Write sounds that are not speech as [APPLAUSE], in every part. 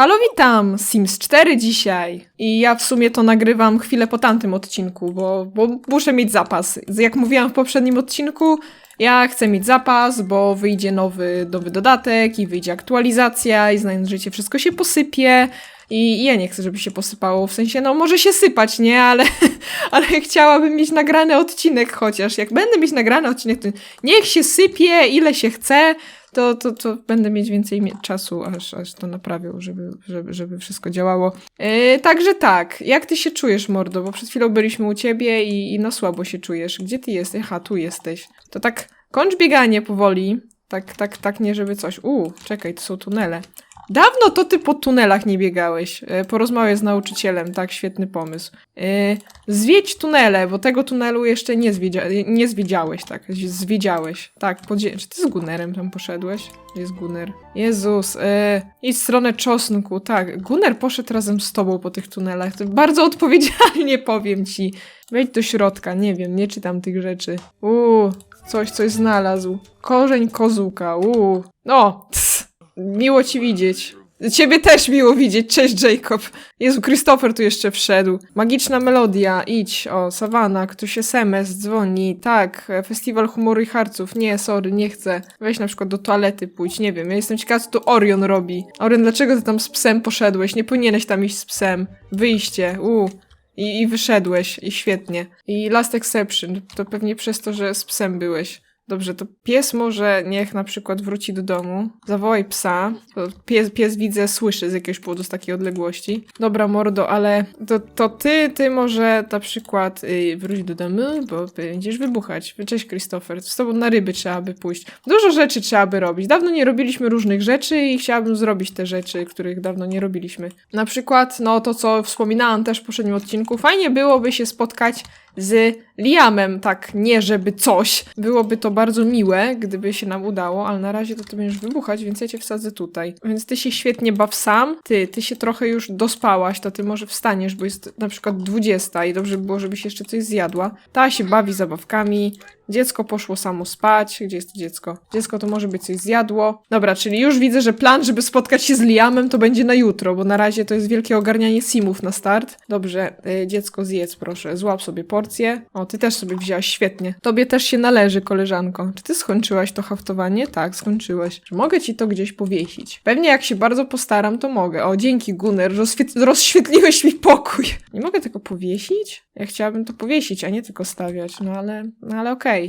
Halo, witam! Sims 4 dzisiaj. I ja w sumie to nagrywam chwilę po tamtym odcinku, bo, bo muszę mieć zapas. Jak mówiłam w poprzednim odcinku, ja chcę mieć zapas, bo wyjdzie nowy, nowy dodatek i wyjdzie aktualizacja i znając życie wszystko się posypie. I ja nie chcę, żeby się posypało, w sensie, no może się sypać, nie? Ale, [LAUGHS] ale chciałabym mieć nagrany odcinek chociaż. Jak będę mieć nagrany odcinek, to niech się sypie, ile się chce, to, to, to będę mieć więcej czasu, aż, aż to naprawię, żeby, żeby, żeby wszystko działało. Yy, także tak, jak ty się czujesz, mordo? Bo przed chwilą byliśmy u ciebie i, i no słabo się czujesz. Gdzie ty jesteś? Aha, tu jesteś. To tak, kończ bieganie powoli. Tak, tak, tak, nie żeby coś. U, czekaj, to są tunele. Dawno to ty po tunelach nie biegałeś. E, Porozmawiaj z nauczycielem, tak, świetny pomysł. E, Zwiedź tunele, bo tego tunelu jeszcze nie, zwiedzia nie zwiedziałeś, tak, zwiedziałeś. Tak, czy ty z Gunerem tam poszedłeś? Gdzie Jest Gunner. Jezus, e, idź w stronę czosnku, tak. Gunner poszedł razem z tobą po tych tunelach. To bardzo [LAUGHS] odpowiedzialnie powiem ci. Wejdź do środka, nie wiem, nie czytam tych rzeczy. Uuu, coś, coś znalazł. Korzeń kozuka, uuu. No, [LAUGHS] miło ci widzieć. Ciebie też miło widzieć. Cześć, Jacob. Jezu, Christopher tu jeszcze wszedł. Magiczna melodia, idź. O, Savannah, ktoś SMS dzwoni. Tak, festiwal humoru i harców. Nie, sorry, nie chcę. Weź na przykład do toalety pójdź, nie wiem. Ja jestem ciekawa, co tu Orion robi. Orion, dlaczego ty tam z psem poszedłeś? Nie powinieneś tam iść z psem. Wyjście, u. I, I wyszedłeś, i świetnie. I last exception, to pewnie przez to, że z psem byłeś. Dobrze, to pies może niech na przykład wróci do domu, zawołaj psa. Pies, pies widzę, słyszy z jakiegoś powodu z takiej odległości. Dobra, mordo, ale to, to ty, ty może na przykład y, wróć do domu, bo będziesz wybuchać. Cześć, Christopher. Z tobą na ryby trzeba by pójść. Dużo rzeczy trzeba by robić. Dawno nie robiliśmy różnych rzeczy i chciałabym zrobić te rzeczy, których dawno nie robiliśmy. Na przykład, no to co wspominałam też w poprzednim odcinku, fajnie byłoby się spotkać z Liamem, tak, nie żeby coś. Byłoby to bardzo miłe, gdyby się nam udało, ale na razie to ty będziesz wybuchać, więc ja cię wsadzę tutaj. Więc ty się świetnie baw sam, ty, ty się trochę już dospałaś, to ty może wstaniesz, bo jest na przykład 20 i dobrze by było, żebyś jeszcze coś zjadła. Ta się bawi zabawkami, Dziecko poszło samo spać. Gdzie jest to dziecko? Dziecko to może być coś zjadło. Dobra, czyli już widzę, że plan, żeby spotkać się z Liamem, to będzie na jutro, bo na razie to jest wielkie ogarnianie simów na start. Dobrze, y, dziecko zjedz proszę. Złap sobie porcję. O, ty też sobie wzięłaś, świetnie. Tobie też się należy, koleżanko. Czy ty skończyłaś to haftowanie? Tak, skończyłaś. Czy mogę ci to gdzieś powiesić? Pewnie jak się bardzo postaram, to mogę. O, dzięki Gunner, rozświet- rozświetliłeś mi pokój. Nie mogę tego powiesić? Ja chciałabym to powiesić, a nie tylko stawiać. No ale, no ale okej.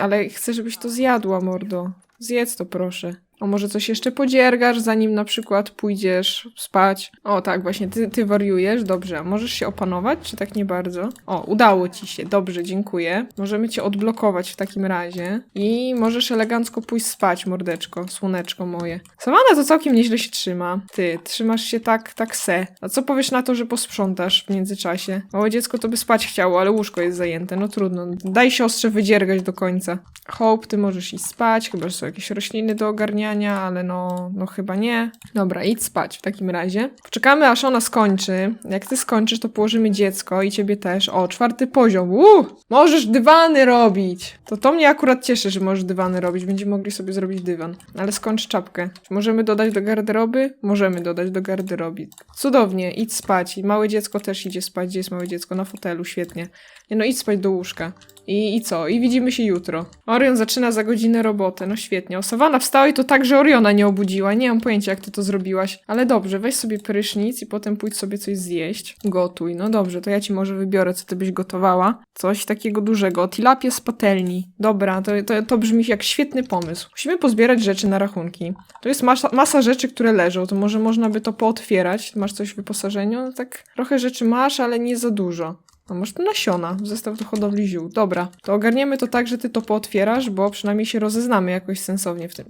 Ale chcę, żebyś to zjadła, mordo. Zjedz to, proszę. O, może coś jeszcze podziergasz, zanim na przykład pójdziesz spać. O, tak, właśnie, ty, ty wariujesz, dobrze. A możesz się opanować, czy tak nie bardzo? O, udało ci się, dobrze, dziękuję. Możemy cię odblokować w takim razie. I możesz elegancko pójść spać, mordeczko, słoneczko moje. Samana to całkiem nieźle się trzyma. Ty, trzymasz się tak, tak se. A co powiesz na to, że posprzątasz w międzyczasie? Małe dziecko to by spać chciało, ale łóżko jest zajęte, no trudno. Daj siostrze wydziergać do końca. Hope, ty możesz iść spać, chyba, że są jakieś rośliny do ogarniania, ale no, no chyba nie. Dobra, idź spać w takim razie. Poczekamy, aż ona skończy. Jak ty skończysz, to położymy dziecko i ciebie też. O, czwarty poziom. Uuu, możesz dywany robić. To to mnie akurat cieszy, że możesz dywany robić. Będziemy mogli sobie zrobić dywan. Ale skończ czapkę. Czy możemy dodać do garderoby? Możemy dodać do garderoby. Cudownie, idź spać. I małe dziecko też idzie spać. Gdzie jest małe dziecko? Na fotelu, świetnie. No, idź spać do łóżka. I, I co? I widzimy się jutro. Orion zaczyna za godzinę robotę. No świetnie. O, Sawana wstała i to tak, że Oriona nie obudziła. Nie mam pojęcia, jak ty to zrobiłaś. Ale dobrze, weź sobie prysznic i potem pójdź sobie coś zjeść. Gotuj. No dobrze, to ja ci może wybiorę, co ty byś gotowała. Coś takiego dużego. Tilapię z patelni. Dobra, to, to, to brzmi jak świetny pomysł. Musimy pozbierać rzeczy na rachunki. To jest masa, masa rzeczy, które leżą. To może można by to pootwierać. Masz coś w wyposażeniu? No tak trochę rzeczy masz, ale nie za dużo. A może to nasiona, zestaw do hodowli ziół. Dobra, to ogarniemy to tak, że ty to pootwierasz, bo przynajmniej się rozeznamy jakoś sensownie w tym.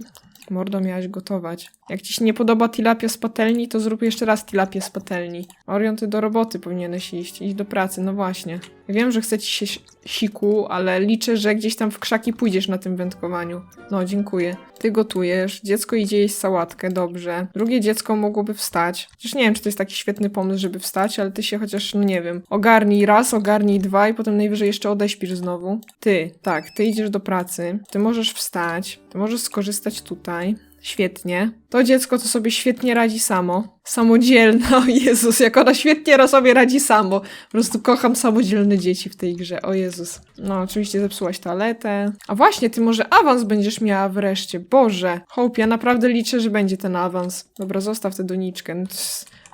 Mordo, miałaś gotować. Jak ci się nie podoba tilapia z patelni, to zrób jeszcze raz tilapię z patelni. Orion, ty do roboty powinieneś iść, iść do pracy, no właśnie. Wiem, że chce ci się si- siku, ale liczę, że gdzieś tam w krzaki pójdziesz na tym wędkowaniu. No, dziękuję. Ty gotujesz, dziecko idzie jeść sałatkę, dobrze. Drugie dziecko mogłoby wstać. Chociaż nie wiem, czy to jest taki świetny pomysł, żeby wstać, ale ty się chociaż, no nie wiem, ogarnij raz, ogarnij dwa i potem najwyżej jeszcze odeśpisz znowu. Ty, tak, ty idziesz do pracy, ty możesz wstać, ty możesz skorzystać tutaj. Świetnie. To dziecko to sobie świetnie radzi samo. Samodzielna, [LAUGHS] o Jezus, jak ona świetnie sobie radzi samo. Po prostu kocham samodzielne dzieci w tej grze, o Jezus. No, oczywiście zepsułaś toaletę. A właśnie, ty może awans będziesz miała wreszcie, Boże. Hope, ja naprawdę liczę, że będzie ten awans. Dobra, zostaw tę doniczkę. No,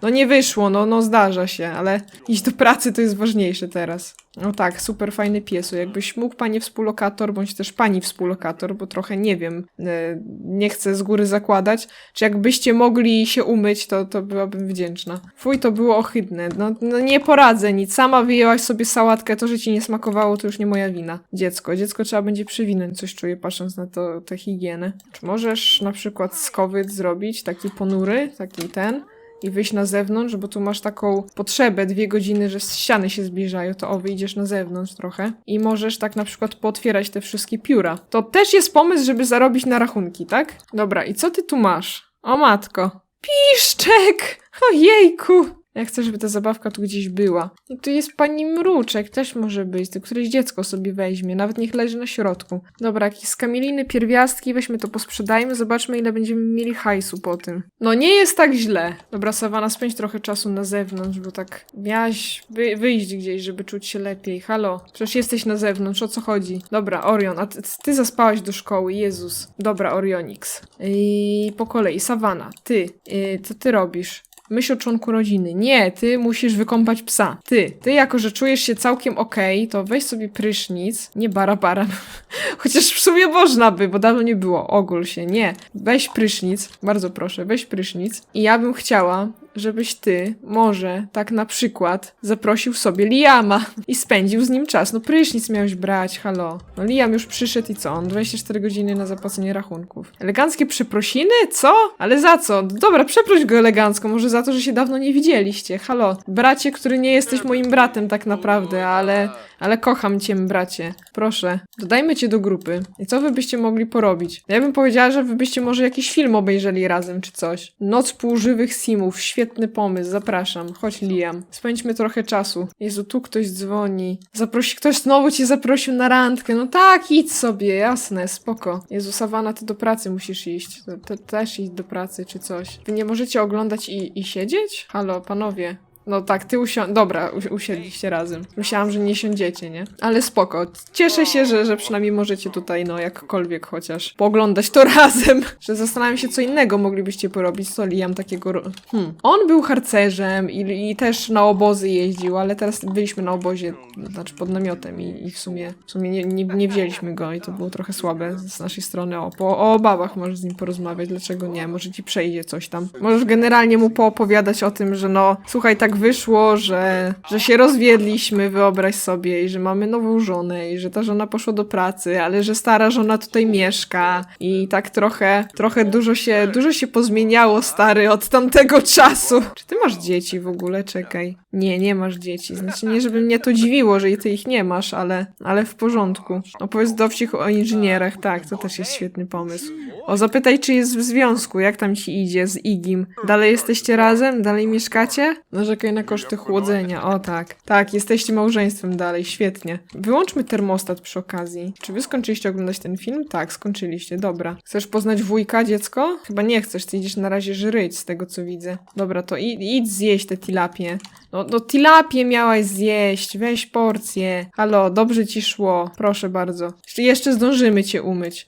no nie wyszło, no, no zdarza się, ale iść do pracy to jest ważniejsze teraz. No tak, super fajny piesu. Jakbyś mógł, panie współlokator, bądź też pani współlokator, bo trochę nie wiem, e, nie chcę z góry zakładać, czy jakbyście mogli się umyć, to, to byłabym wdzięczna. Fuj, to było ohydne. No, no nie poradzę nic. Sama wyjęłaś sobie sałatkę, to, że ci nie smakowało, to już nie moja wina. Dziecko, dziecko trzeba będzie przywinąć, coś czuję, patrząc na to, tę higienę. Czy możesz na przykład skowyt zrobić, taki ponury, taki ten? I wyjść na zewnątrz, bo tu masz taką potrzebę, dwie godziny, że ściany się zbliżają, to o, wyjdziesz na zewnątrz trochę i możesz tak na przykład pootwierać te wszystkie pióra. To też jest pomysł, żeby zarobić na rachunki, tak? Dobra, i co ty tu masz? O matko. Piszczek! Ojejku! Ja chcę, żeby ta zabawka tu gdzieś była. I tu jest pani Mruczek, też może być. To któreś dziecko sobie weźmie, nawet niech leży na środku. Dobra, jakieś skamieliny, pierwiastki, weźmy to posprzedajmy, zobaczmy ile będziemy mieli hajsu po tym. No nie jest tak źle. Dobra, Sawana, spędź trochę czasu na zewnątrz, bo tak miałaś wy wyjść gdzieś, żeby czuć się lepiej. Halo, przecież jesteś na zewnątrz, o co chodzi? Dobra, Orion, a ty, ty zaspałaś do szkoły, Jezus. Dobra, Orionix. I po kolei, Sawana, ty, yy, co ty robisz? Myśl o członku rodziny. Nie, ty musisz wykąpać psa. Ty, ty jako, że czujesz się całkiem okej, to weź sobie prysznic. Nie bara bara. [LAUGHS] Chociaż w sumie można by, bo dawno nie było. Ogól się. Nie. Weź prysznic. Bardzo proszę, weź prysznic. I ja bym chciała, żebyś ty, może, tak na przykład, zaprosił sobie Liama i spędził z nim czas. No prysznic miałeś brać, halo. No Liam już przyszedł i co? On 24 godziny na zapłacenie rachunków. Eleganckie przeprosiny? Co? Ale za co? Dobra, przeproś go elegancko, może za to, że się dawno nie widzieliście. Halo, bracie, który nie jesteś moim bratem tak naprawdę, ale, ale kocham cię, bracie. Proszę, dodajmy cię do grupy. I co wy byście mogli porobić? Ja bym powiedziała, że wy byście może jakiś film obejrzeli razem, czy coś. Noc półżywych simów, świetny pomysł, zapraszam. Chodź, Liam. Spędźmy trochę czasu. Jezu, tu ktoś dzwoni. Zaprosi, ktoś znowu cię zaprosił na randkę. No tak, idź sobie, jasne, spoko. Jezu, Sawana, ty do pracy musisz iść. To też idź do pracy, czy coś. Wy nie możecie oglądać i, i siedzieć? Halo, panowie. No tak, ty usią... Dobra, usiedliście razem. Myślałam, że nie siądziecie, nie? Ale spoko. Cieszę się, że, że przynajmniej możecie tutaj, no jakkolwiek chociaż pooglądać to [LAUGHS] razem. Że zastanawiam się, co innego moglibyście porobić. Co Liam takiego... Hmm. On był harcerzem i, i też na obozy jeździł, ale teraz byliśmy na obozie, znaczy pod namiotem i, i w sumie, w sumie nie, nie, nie wzięliśmy go i to było trochę słabe z naszej strony. O, po, o obawach możesz z nim porozmawiać, dlaczego nie? Może ci przejdzie coś tam. Możesz generalnie mu poopowiadać o tym, że no, słuchaj, tak wyszło, że, że się rozwiedliśmy, wyobraź sobie, i że mamy nową żonę, i że ta żona poszła do pracy, ale że stara żona tutaj mieszka i tak trochę, trochę dużo się, dużo się pozmieniało, stary, od tamtego czasu. Czy ty masz dzieci w ogóle? Czekaj. Nie, nie masz dzieci. Znaczy nie, żeby mnie to dziwiło, że ty ich nie masz, ale, ale w porządku. Opowiedz dowcip o inżynierach, tak, to też jest świetny pomysł. O, zapytaj, czy jest w związku, jak tam ci idzie z Igim. Dalej jesteście razem? Dalej mieszkacie? Narzekaj na koszty chłodzenia, o tak. Tak, jesteście małżeństwem dalej, świetnie. Wyłączmy termostat przy okazji. Czy wy skończyliście oglądać ten film? Tak, skończyliście, dobra. Chcesz poznać wujka, dziecko? Chyba nie chcesz, ty idziesz na razie żryć, z tego co widzę. Dobra, to idź zjeść te tilapie. No, no tilapie miałaś zjeść, weź porcję. Halo, dobrze ci szło, proszę bardzo. Jeszcze zdążymy cię umyć.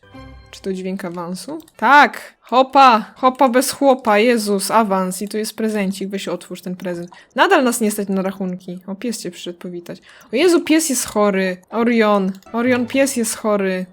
Czy to dźwięk awansu? Tak! Hopa! Hopa bez chłopa, Jezus, awans. I tu jest prezencik, weź otwórz ten prezent. Nadal nas nie stać na rachunki. O, pies cię przyszedł powitać. O Jezu, pies jest chory. Orion. Orion, pies jest chory.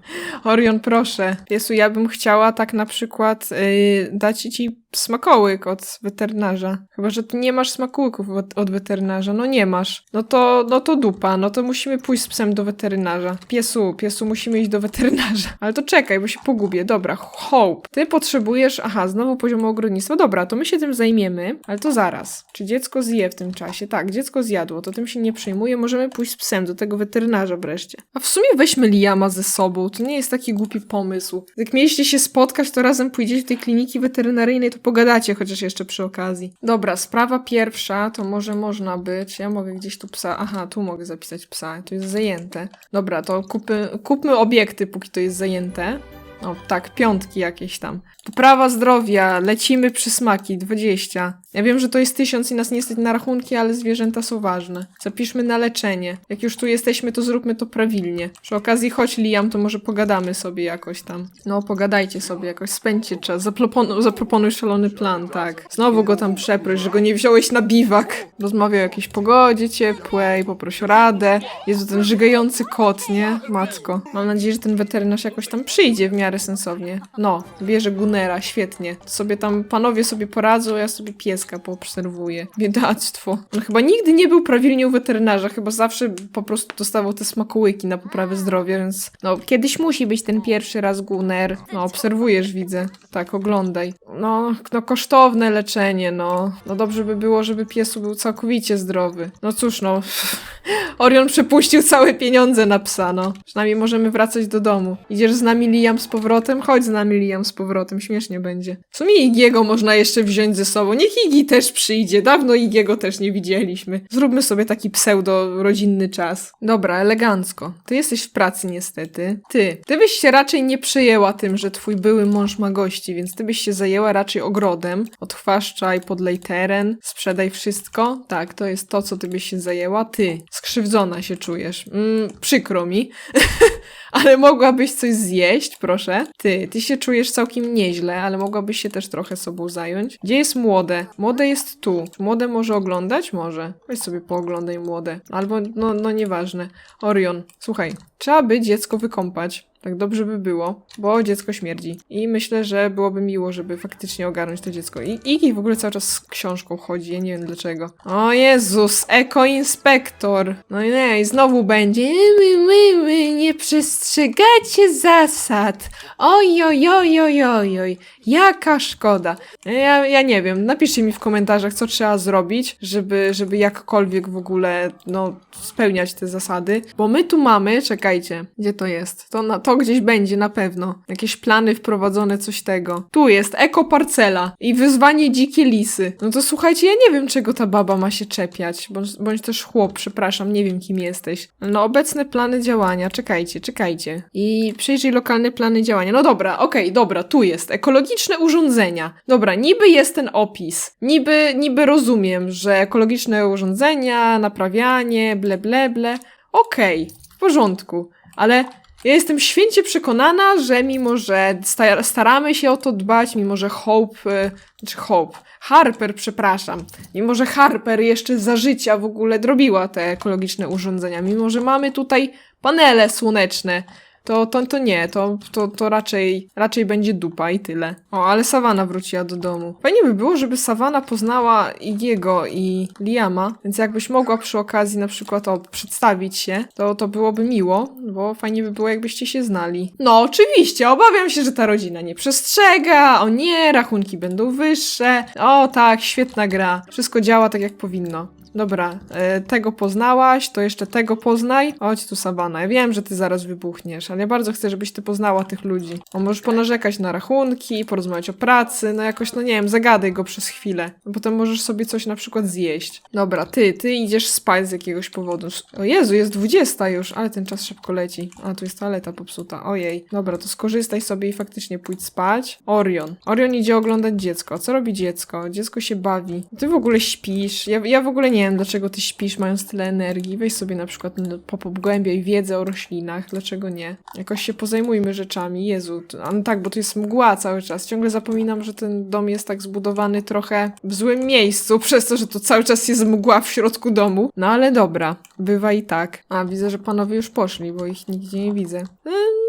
Orion, proszę. Piesu, ja bym chciała tak na przykład yy, dać ci smakołyk od weterynarza. Chyba, że ty nie masz smakołyków od, od weterynarza. No nie masz. No to, no to dupa. No to musimy pójść z psem do weterynarza. Piesu, piesu, musimy iść do weterynarza. Ale to czekaj, bo się pogubię. Dobra, Hope. Ty potrzebujesz... Aha, znowu poziomu ogrodnictwa. Dobra, to my się tym zajmiemy, ale to zaraz. Czy dziecko zje w tym czasie? Tak, dziecko zjadło, to tym się nie przejmuję. Możemy pójść z psem do tego weterynarza wreszcie. A w sumie weźmy Liama ze sobą. To nie jest taki głupi pomysł. Jak mieliście się spotkać, to razem pójdziecie do tej kliniki weterynaryjnej, to pogadacie chociaż jeszcze przy okazji. Dobra, sprawa pierwsza, to może można być. Ja mogę gdzieś tu psa. Aha, tu mogę zapisać psa. To jest zajęte. Dobra, to kupy, kupmy obiekty, póki to jest zajęte. O, tak, piątki jakieś tam. Poprawa zdrowia, lecimy przy smaki, 20. Ja wiem, że to jest tysiąc i nas nie stać na rachunki, ale zwierzęta są ważne. Zapiszmy na leczenie. Jak już tu jesteśmy, to zróbmy to prawilnie. Przy okazji, chodź Liam, to może pogadamy sobie jakoś tam. No, pogadajcie sobie jakoś, spędźcie czas. Zaproponuj, zaproponuj szalony plan, tak. Znowu go tam przeproś, że go nie wziąłeś na biwak. Rozmawiaj o jakiejś pogodzie ciepłej, poproś o radę. Jezu, ten żygający kot, nie? Matko. Mam nadzieję, że ten weterynarz jakoś tam przyjdzie w miarę sensownie. No, bierze Gunera, świetnie. Sobie tam panowie sobie poradzą, a ja sobie pieska poobserwuję. Biedactwo. On chyba nigdy nie był prawilnie u weterynarza, chyba zawsze po prostu dostawał te smakołyki na poprawę zdrowia, więc no, kiedyś musi być ten pierwszy raz Gunner. No, obserwujesz, widzę. Tak, oglądaj. No, no kosztowne leczenie, no. No dobrze by było, żeby piesu był całkowicie zdrowy. No cóż, no. [LAUGHS] Orion przepuścił całe pieniądze na psa, no. Przynajmniej możemy wracać do domu. Idziesz z nami Liam z powrotem? Chodź z nami Liam z powrotem, śmiesznie będzie. W sumie Igiego można jeszcze wziąć ze sobą. Niech Igi też przyjdzie. Dawno Igiego też nie widzieliśmy. Zróbmy sobie taki pseudo-rodzinny czas. Dobra, elegancko. Ty jesteś w pracy niestety. Ty. Ty byś się raczej nie przyjęła tym, że twój były mąż ma gości, więc ty byś się zajęła raczej ogrodem. Odchwaszczaj, podlej teren, sprzedaj wszystko. Tak, to jest to, co ty byś się zajęła. Ty. Skrzywdzona się czujesz. Mm, przykro mi. [LAUGHS] ale mogłabyś coś zjeść, proszę. Ty, ty się czujesz całkiem nieźle, ale mogłabyś się też trochę sobą zająć. Gdzie jest młode? Młode jest tu. Młode może oglądać? Może. Weź sobie pooglądaj młode. Albo, no, no nieważne. Orion, słuchaj, trzeba by dziecko wykąpać. Tak dobrze by było, bo dziecko śmierdzi. I myślę, że byłoby miło, żeby faktycznie ogarnąć to dziecko. I Iggy w ogóle cały czas z książką chodzi, ja nie wiem dlaczego. O Jezus, eko-inspektor. No i nie, i znowu będzie. My, my, my, nie przestrzegacie zasad. Oj, oj, oj, oj, oj, oj. Jaka szkoda. Ja, ja nie wiem, napiszcie mi w komentarzach, co trzeba zrobić, żeby, żeby jakkolwiek w ogóle, no, spełniać te zasady. Bo my tu mamy, czekajcie, gdzie to jest? To, na, to gdzieś będzie na pewno. Jakieś plany wprowadzone, coś tego. Tu jest ekoparcela i wyzwanie dzikie lisy. No to słuchajcie, ja nie wiem, czego ta baba ma się czepiać, bądź, bądź też chłop, przepraszam, nie wiem, kim jesteś. No, obecne plany działania, czekajcie, czekajcie. I przejrzyj lokalne plany działania. No dobra, okej, dobra, tu jest. Ekologiczne urządzenia. Dobra, niby jest ten opis. Niby, niby rozumiem, że ekologiczne urządzenia, naprawianie, ble, ble, ble. Okej, w porządku. Ale ja jestem święcie przekonana, że mimo, że sta- staramy się o to dbać, mimo, że Hope, e, czy Hope, Harper, przepraszam, mimo, że Harper jeszcze za życia w ogóle drobiła te ekologiczne urządzenia, mimo, że mamy tutaj panele słoneczne, to, to, to nie, to, to, to raczej, raczej będzie dupa i tyle. O, ale Savana wróciła do domu. Fajnie by było, żeby Savana poznała Igiego i Liama, więc jakbyś mogła przy okazji na przykład o, przedstawić się, to, to byłoby miło, bo fajnie by było, jakbyście się znali. No, oczywiście, obawiam się, że ta rodzina nie przestrzega, o nie, rachunki będą wyższe, o tak, świetna gra, wszystko działa tak jak powinno. Dobra, e, tego poznałaś, to jeszcze tego poznaj. Chodź tu, Sabana. Ja wiem, że ty zaraz wybuchniesz, ale ja bardzo chcę, żebyś ty poznała tych ludzi. O, możesz ponarzekać na rachunki, porozmawiać o pracy, no jakoś, no nie wiem, zagadaj go przez chwilę. A potem możesz sobie coś na przykład zjeść. Dobra, ty, ty idziesz spać z jakiegoś powodu. O Jezu, jest 20 już, ale ten czas szybko leci. A, tu jest toaleta popsuta, ojej. Dobra, to skorzystaj sobie i faktycznie pójdź spać. Orion. Orion idzie oglądać dziecko. Co robi dziecko? Dziecko się bawi. Ty w ogóle śpisz. Ja, ja w ogóle nie wiem, dlaczego ty śpisz, mając tyle energii. Weź sobie na przykład po- pogłębiaj wiedzę o roślinach. Dlaczego nie? Jakoś się pozajmujmy rzeczami. Jezu, a no tak, bo tu jest mgła cały czas. Ciągle zapominam, że ten dom jest tak zbudowany trochę w złym miejscu, [LAUGHS] przez to, że to cały czas jest mgła w środku domu. No ale dobra, bywa i tak. A, widzę, że panowie już poszli, bo ich nigdzie nie widzę. Eee,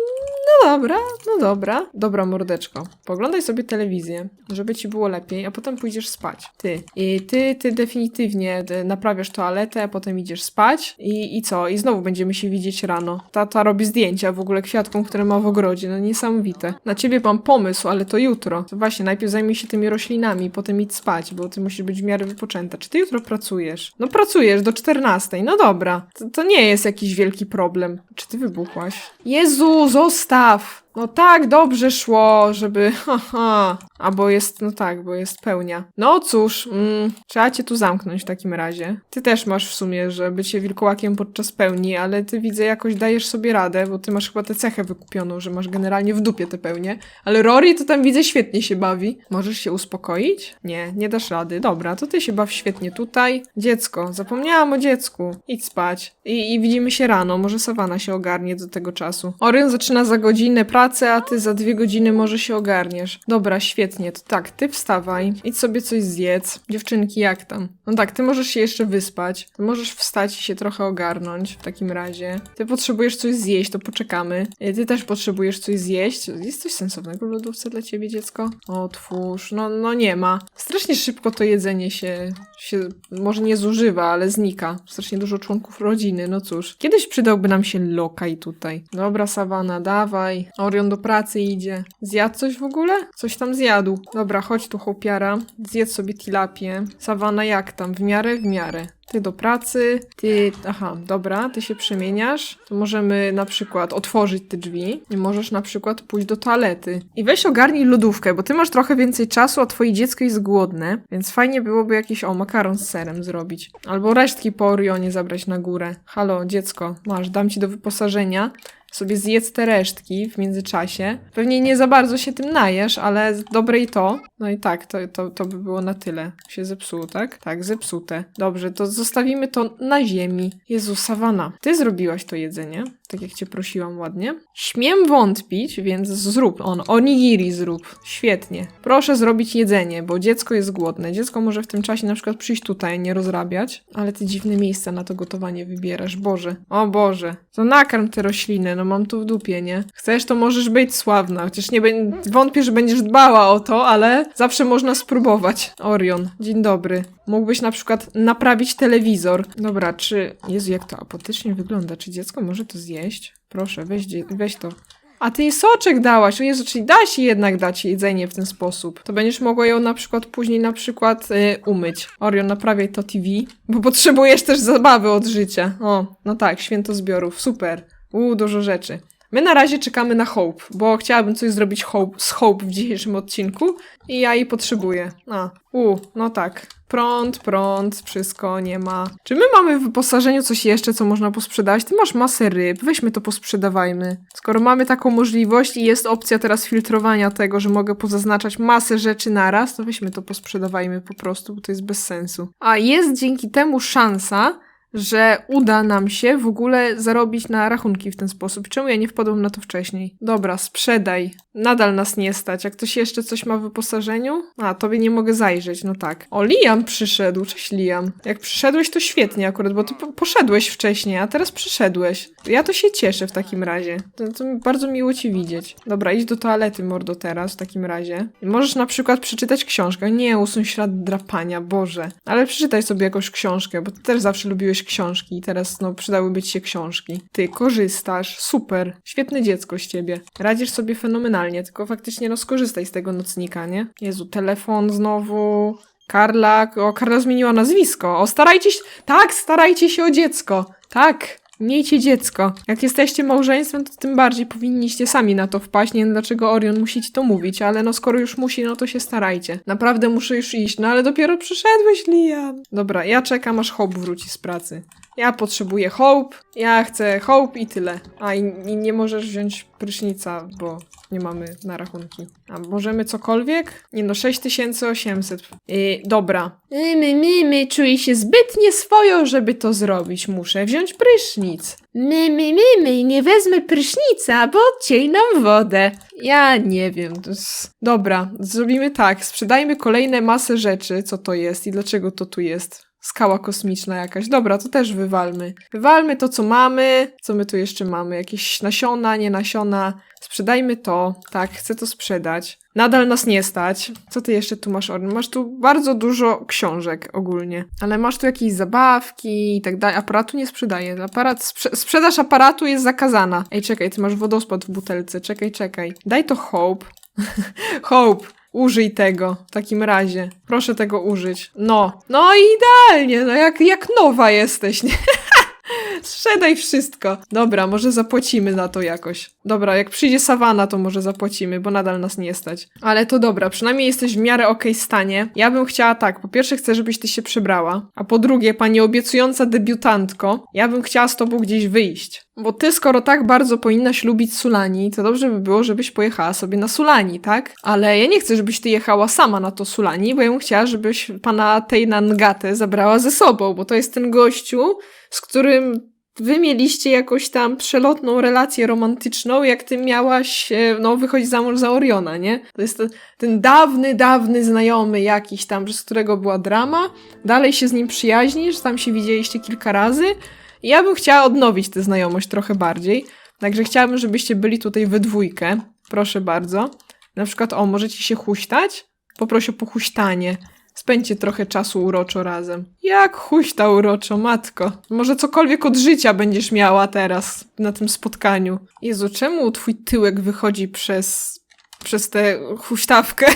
dobra, no dobra. Dobra, mordeczko. Poglądaj sobie telewizję, żeby ci było lepiej, a potem pójdziesz spać. Ty. I ty, ty definitywnie y, naprawiasz toaletę, potem idziesz spać i, i co? I znowu będziemy się widzieć rano. Tata robi zdjęcia w ogóle kwiatkom, które ma w ogrodzie. No niesamowite. Na ciebie mam pomysł, ale to jutro. To właśnie, najpierw zajmij się tymi roślinami, potem idź spać, bo ty musisz być w miarę wypoczęta. Czy ty jutro pracujesz? No pracujesz do 14. No dobra. To, to nie jest jakiś wielki problem. Czy ty wybuchłaś? Jezu, zostaw! enough No tak, dobrze szło, żeby... [LAUGHS] Haha. A bo jest, no tak, bo jest pełnia. No cóż, mm, trzeba cię tu zamknąć w takim razie. Ty też masz w sumie, że bycie wilkołakiem podczas pełni, ale ty widzę jakoś dajesz sobie radę, bo ty masz chyba tę cechę wykupioną, że masz generalnie w dupie te pełnie. Ale Rory to tam widzę świetnie się bawi. Możesz się uspokoić? Nie, nie dasz rady. Dobra, to ty się baw świetnie tutaj. Dziecko, zapomniałam o dziecku. Idź spać. I, I widzimy się rano, może Sawana się ogarnie do tego czasu. Orion zaczyna za godzinę pracę, a ty za dwie godziny może się ogarniesz. Dobra, świetnie, to tak, ty wstawaj, idź sobie coś zjedz. Dziewczynki, jak tam? No tak, ty możesz się jeszcze wyspać. Ty możesz wstać i się trochę ogarnąć w takim razie. Ty potrzebujesz coś zjeść, to poczekamy. E, Ty też potrzebujesz coś zjeść. Jest coś sensownego w lodówce dla ciebie, dziecko? Otwórz. No, no nie ma. Strasznie szybko to jedzenie się, się może nie zużywa, ale znika. Strasznie dużo członków rodziny, no cóż. Kiedyś przydałby nam się lokaj tutaj. Dobra, Sawana, dawaj. Orion do pracy idzie. Zjadł coś w ogóle? Coś tam zjadł. Dobra, chodź tu, chłopiara. Zjedz sobie tilapię. Sawana, jak tam? W miarę? W miarę. Ty do pracy, ty. Aha, dobra, ty się przemieniasz. To możemy na przykład otworzyć te drzwi i możesz na przykład pójść do toalety. I weź ogarnij lodówkę, bo ty masz trochę więcej czasu, a twoje dziecko jest głodne, więc fajnie byłoby jakiś o makaron z serem zrobić. Albo resztki po Orionie zabrać na górę. Halo, dziecko, masz, dam ci do wyposażenia sobie zjedz te resztki w międzyczasie. Pewnie nie za bardzo się tym najesz, ale dobre i to. No i tak, to, to, to by było na tyle. Się zepsuło, tak? Tak, zepsute. Dobrze, to zostawimy to na ziemi. Jezu, Sawana, ty zrobiłaś to jedzenie, tak jak cię prosiłam ładnie. Śmiem wątpić, więc zrób on. Onigiri zrób. Świetnie. Proszę zrobić jedzenie, bo dziecko jest głodne. Dziecko może w tym czasie na przykład przyjść tutaj, nie rozrabiać. Ale ty dziwne miejsca na to gotowanie wybierasz. Boże. O Boże. To nakarm te rośliny, no mam tu w dupie, nie? Chcesz, to możesz być sławna. Chociaż nie wątpię, że będziesz dbała o to, ale zawsze można spróbować. Orion, dzień dobry. Mógłbyś na przykład naprawić telewizor. Dobra, czy... Jezu, jak to apotycznie wygląda. Czy dziecko może to zjeść? Proszę, weź, weź to. A ty jej soczek dałaś, o Jezu, czyli da się jednak dać jedzenie w ten sposób. To będziesz mogła ją na przykład później na przykład y, umyć. Orion, naprawiaj to TV, bo potrzebujesz też zabawy od życia. O, no tak, święto zbiorów, super. Uuu, dużo rzeczy. My na razie czekamy na Hope, bo chciałabym coś zrobić Hope, z Hope w dzisiejszym odcinku i ja jej potrzebuję. A, u, no tak. Prąd, prąd, wszystko nie ma. Czy my mamy w wyposażeniu coś jeszcze, co można posprzedać? Ty masz masę ryb, weźmy to posprzedawajmy. Skoro mamy taką możliwość i jest opcja teraz filtrowania tego, że mogę pozaznaczać masę rzeczy naraz, to weźmy to posprzedawajmy po prostu, bo to jest bez sensu. A jest dzięki temu szansa, że uda nam się w ogóle zarobić na rachunki w ten sposób. Czemu ja nie wpadłam na to wcześniej? Dobra, sprzedaj. Nadal nas nie stać. Jak ktoś jeszcze coś ma w wyposażeniu? A, tobie nie mogę zajrzeć, no tak. O, Liam przyszedł. Cześć, Liam. Jak przyszedłeś, to świetnie akurat, bo ty po- poszedłeś wcześniej, a teraz przyszedłeś. Ja to się cieszę w takim razie. To, to bardzo miło ci widzieć. Dobra, idź do toalety, mordo, teraz w takim razie. Możesz na przykład przeczytać książkę. Nie, usuń ślad drapania, Boże. Ale przeczytaj sobie jakąś książkę, bo ty też zawsze lubiłeś książki i teraz, no, przydałyby ci się książki. Ty korzystasz, super. Świetne dziecko z ciebie. Radzisz sobie fenomenalnie, tylko faktycznie, no, skorzystaj z tego nocnika, nie? Jezu, telefon znowu... Karla, o, Karla zmieniła nazwisko. O, starajcie się, tak, starajcie się o dziecko. Tak, miejcie dziecko. Jak jesteście małżeństwem, to tym bardziej powinniście sami na to wpaść. Nie wiem, dlaczego Orion musi ci to mówić, ale no skoro już musi, no to się starajcie. Naprawdę muszę już iść, no ale dopiero przyszedłeś, Liam. Dobra, ja czekam, aż Hope wróci z pracy. Ja potrzebuję Hope, ja chcę Hope i tyle. A i, i nie możesz wziąć prysznica, bo nie mamy na rachunki. A możemy cokolwiek? Nie no, 6800. Yy, dobra. My, my, my, czuję się zbyt nieswojo, żeby to zrobić. Muszę wziąć prysznic. My, my, my, my, nie wezmę prysznica, bo odciej nam wodę. Ja nie wiem. Dobra, zrobimy tak. Sprzedajmy kolejne masę rzeczy, co to jest i dlaczego to tu jest. Skała kosmiczna jakaś. Dobra, to też wywalmy. Wywalmy to, co mamy. Co my tu jeszcze mamy? Jakieś nasiona, nie nasiona. Sprzedajmy to. Tak, chcę to sprzedać. Nadal nas nie stać. Co ty jeszcze tu masz? Masz tu bardzo dużo książek ogólnie. Ale masz tu jakieś zabawki i tak dalej. Aparatu nie sprzedaję. Aparat, sprze sprzedaż aparatu jest zakazana. Ej, czekaj, ty masz wodospad w butelce. Czekaj, czekaj. Daj to Hope. [LAUGHS] Hope. Użyj tego w takim razie. Proszę tego użyć. No. No idealnie. No jak, jak nowa jesteś, nie? [LAUGHS] Sprzedaj wszystko. Dobra, może zapłacimy na to jakoś. Dobra, jak przyjdzie sawana, to może zapłacimy, bo nadal nas nie stać. Ale to dobra, przynajmniej jesteś w miarę okej stanie. Ja bym chciała tak, po pierwsze chcę, żebyś ty się przebrała, a po drugie, pani obiecująca debiutantko, ja bym chciała z tobą gdzieś wyjść. Bo ty, skoro tak bardzo powinnaś lubić Sulani, to dobrze by było, żebyś pojechała sobie na Sulani, tak? Ale ja nie chcę, żebyś ty jechała sama na to Sulani, bo ja bym chciała, żebyś pana Tejna Ngatę zabrała ze sobą, bo to jest ten gościu, z którym wy mieliście jakąś tam przelotną relację romantyczną, jak ty miałaś, e, no, wychodzić za mąż za Oriona, nie? To jest ten, dawny, dawny znajomy jakiś tam, z którego była drama. Dalej się z nim przyjaźnisz, tam się widzieliście kilka razy. Ja bym chciała odnowić tę znajomość trochę bardziej. Także chciałabym, żebyście byli tutaj we dwójkę. Proszę bardzo. Na przykład, o, możecie się huśtać? Poproszę o pochuśtanie. Spędźcie trochę czasu uroczo razem. Jak huśta uroczo, matko. Może cokolwiek od życia będziesz miała teraz na tym spotkaniu. Jezu, czemu twój tyłek wychodzi przez, przez tę huśtawkę?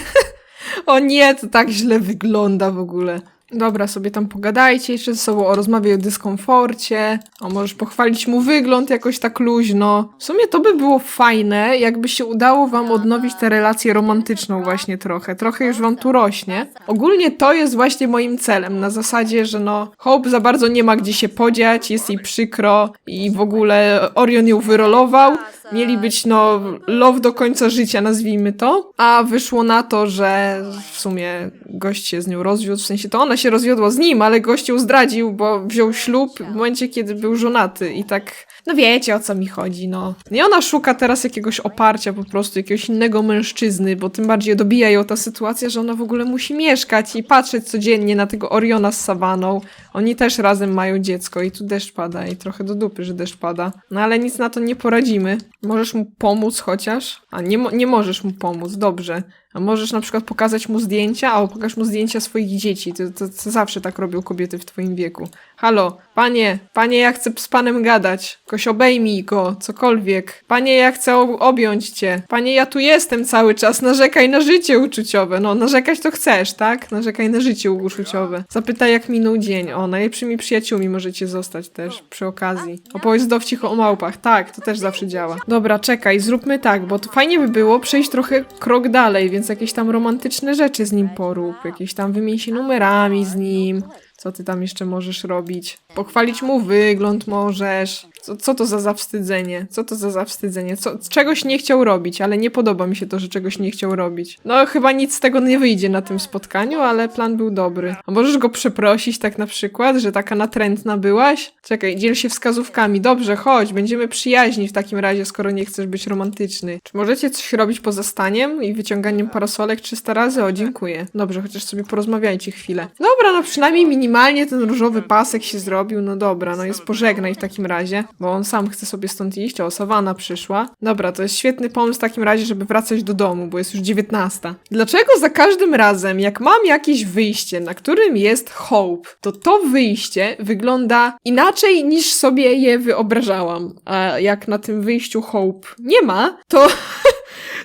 [LAUGHS] o nie, to tak źle wygląda w ogóle. Dobra, sobie tam pogadajcie jeszcze ze sobą, o rozmawiaj o dyskomforcie, o możesz pochwalić mu wygląd jakoś tak luźno. W sumie to by było fajne, jakby się udało wam odnowić tę relację romantyczną właśnie trochę. Trochę już wam tu rośnie. Ogólnie to jest właśnie moim celem, na zasadzie, że no Hope za bardzo nie ma gdzie się podziać, jest jej przykro i w ogóle Orion ją wyrolował. Mieli być, no, love do końca życia, nazwijmy to. A wyszło na to, że w sumie gość się z nią rozwiódł. W sensie to ona się rozwiodła z nim, ale gość ją zdradził, bo wziął ślub w momencie, kiedy był żonaty. I tak, no wiecie o co mi chodzi, no. I ona szuka teraz jakiegoś oparcia, po prostu jakiegoś innego mężczyzny, bo tym bardziej dobija ją ta sytuacja, że ona w ogóle musi mieszkać i patrzeć codziennie na tego Oriona z Savaną. Oni też razem mają dziecko i tu deszcz pada i trochę do dupy, że deszcz pada. No ale nic na to nie poradzimy. Możesz mu pomóc chociaż? A nie, nie możesz mu pomóc, dobrze. A możesz na przykład pokazać mu zdjęcia, a pokaż mu zdjęcia swoich dzieci. To, to, to zawsze tak robią kobiety w twoim wieku. Halo, panie, panie, ja chcę z panem gadać. Koś obejmij go, cokolwiek. Panie, ja chcę ob- objąć cię. Panie, ja tu jestem cały czas. Narzekaj na życie uczuciowe. No, narzekać to chcesz, tak? Narzekaj na życie uczuciowe. Zapytaj, jak minął dzień. O, najlepszymi przyjaciółmi możecie zostać też przy okazji. Opowiedz dowcich o małpach. Tak, to też zawsze działa. Dobra, czekaj, zróbmy tak, bo to fajnie by było przejść trochę krok dalej, więc jakieś tam romantyczne rzeczy z nim porób. Jakieś tam wymień się numerami z nim. Co ty tam jeszcze możesz robić? Pochwalić mu wygląd możesz. Co, co to za zawstydzenie? Co to za zawstydzenie? Co, czegoś nie chciał robić, ale nie podoba mi się to, że czegoś nie chciał robić. No, chyba nic z tego nie wyjdzie na tym spotkaniu, ale plan był dobry. A możesz go przeprosić tak na przykład, że taka natrętna byłaś? Czekaj, dziel się wskazówkami. Dobrze, chodź, będziemy przyjaźni w takim razie, skoro nie chcesz być romantyczny. Czy możecie coś robić poza staniem i wyciąganiem parasolek 300 razy? O, dziękuję. Dobrze, chociaż sobie porozmawiajcie chwilę. Dobra, no przynajmniej minimalnie ten różowy pasek się zrobił. No dobra, no jest pożegnaj w takim razie, bo on sam chce sobie stąd iść. O, Sawana przyszła. Dobra, to jest świetny pomysł w takim razie, żeby wracać do domu, bo jest już 19. Dlaczego za każdym razem, jak mam jakieś wyjście, na którym jest Hope, to to wyjście wygląda inaczej niż sobie je wyobrażałam. A jak na tym wyjściu Hope nie ma, to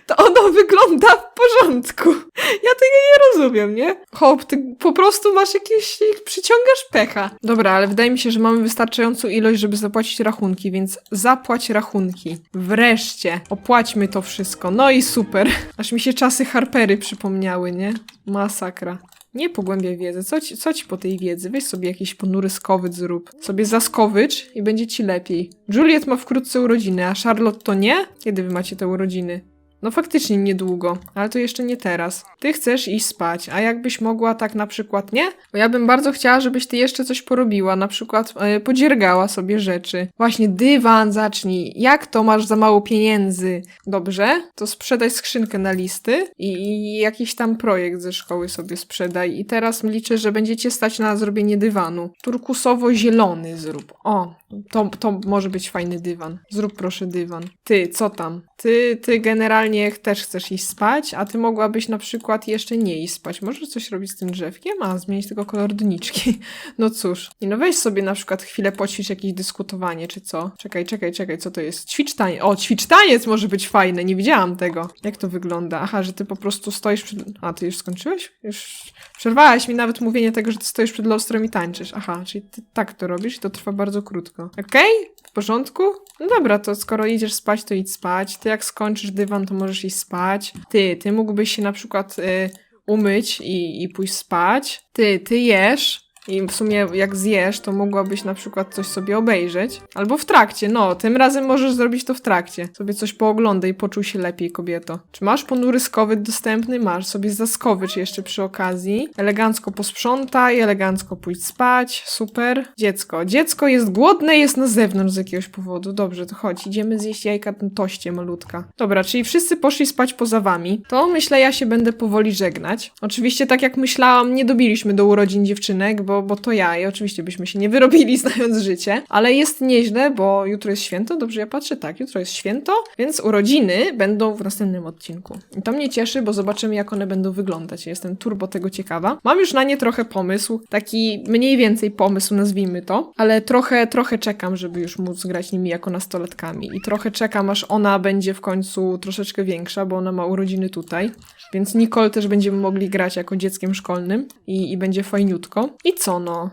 to ono wygląda w porządku. Ja tego nie rozumiem, nie? Hope, ty po prostu masz jakieś, przyciągasz pecha. Dobra, ale wydaje mi się, że mamy wystarczającą ilość, żeby zapłacić rachunki, więc zapłać rachunki. Wreszcie. Opłaćmy to wszystko. No i super. [LAUGHS] Aż mi się czasy Harpery przypomniały, nie? Masakra. Nie pogłębiaj wiedzy. Co ci, co ci po tej wiedzy? Weź sobie jakiś ponury skowycz zrób. Sobie zaskowycz i będzie ci lepiej. Juliet ma wkrótce urodziny, a Charlotte to nie? Kiedy wy macie te urodziny? No faktycznie niedługo, ale to jeszcze nie teraz. Ty chcesz iść spać, a jakbyś mogła tak na przykład nie? Bo ja bym bardzo chciała, żebyś ty jeszcze coś porobiła, na przykład e, podziergała sobie rzeczy. Właśnie dywan zacznij. Jak to masz za mało pieniędzy? Dobrze, to sprzedaj skrzynkę na listy i, i jakiś tam projekt ze szkoły sobie sprzedaj. I teraz liczę, że będziecie stać na zrobienie dywanu. Turkusowo-zielony zrób. O, to, to może być fajny dywan. Zrób proszę dywan. Ty, co tam? Ty, ty generalnie też chcesz iść spać, a ty mogłabyś na przykład jeszcze nie iść spać. Możesz coś robić z tym drzewkiem? A, zmienić tylko kolor doniczki. [LAUGHS] No cóż. I no weź sobie na przykład chwilę poćwicz jakieś dyskutowanie, czy co? Czekaj, czekaj, czekaj, co to jest? Ćwicz. O, ćwicz taniec może być fajne, nie widziałam tego. Jak to wygląda? Aha, że ty po prostu stoisz przed... A, ty już skończyłeś? Już... Przerwałaś mi nawet mówienie tego, że ty stoisz przed lustrem i tańczysz. Aha, czyli ty tak to robisz i to trwa bardzo krótko. Dziecko. Okej? W porządku? No dobra, to skoro idziesz spać, to idź spać. Ty jak skończysz dywan, to możesz iść spać. Ty, ty mógłbyś się na przykład y, umyć i, i pójść spać. Ty, ty jesz. I w sumie jak zjesz, to mogłabyś na przykład coś sobie obejrzeć. Albo w trakcie, no, tym razem możesz zrobić to w trakcie. Sobie coś pooglądaj i poczuj się lepiej, kobieto. Czy masz ponury skowyt dostępny? Masz. Sobie zaskowycz jeszcze przy okazji. Elegancko posprzątaj, elegancko pójdź spać. Super. Dziecko. Dziecko jest głodne, jest na zewnątrz z jakiegoś powodu. Dobrze, to chodź, idziemy zjeść jajka na toście, malutka. Dobra, czyli wszyscy poszli spać poza wami. To myślę, ja się będę powoli żegnać. Oczywiście, tak jak myślałam, nie dobiliśmy do urodzin dziewczynek, bo, bo to ja i oczywiście byśmy się nie wyrobili [LAUGHS] znając życie, ale jest nieźle, bo jutro jest święto, dobrze ja patrzę, tak, jutro jest święto, więc urodziny będą w następnym odcinku. I to mnie cieszy, bo zobaczymy jak one będą wyglądać. Jestem turbo tego ciekawa. Mam już na nie trochę pomysł, taki mniej więcej pomysł, nazwijmy to, ale trochę, trochę czekam, żeby już móc grać nimi jako nastolatkami i trochę czekam, aż ona będzie w końcu troszeczkę większa, bo ona ma urodziny tutaj, więc Nicole też będziemy mogli grać jako dzieckiem szkolnym i, i będzie fajniutko. I co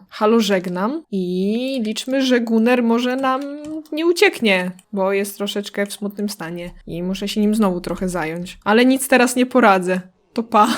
Halo żegnam i liczmy, że Gunner może nam nie ucieknie, bo jest troszeczkę w smutnym stanie i muszę się nim znowu trochę zająć. Ale nic teraz nie poradzę. To pa.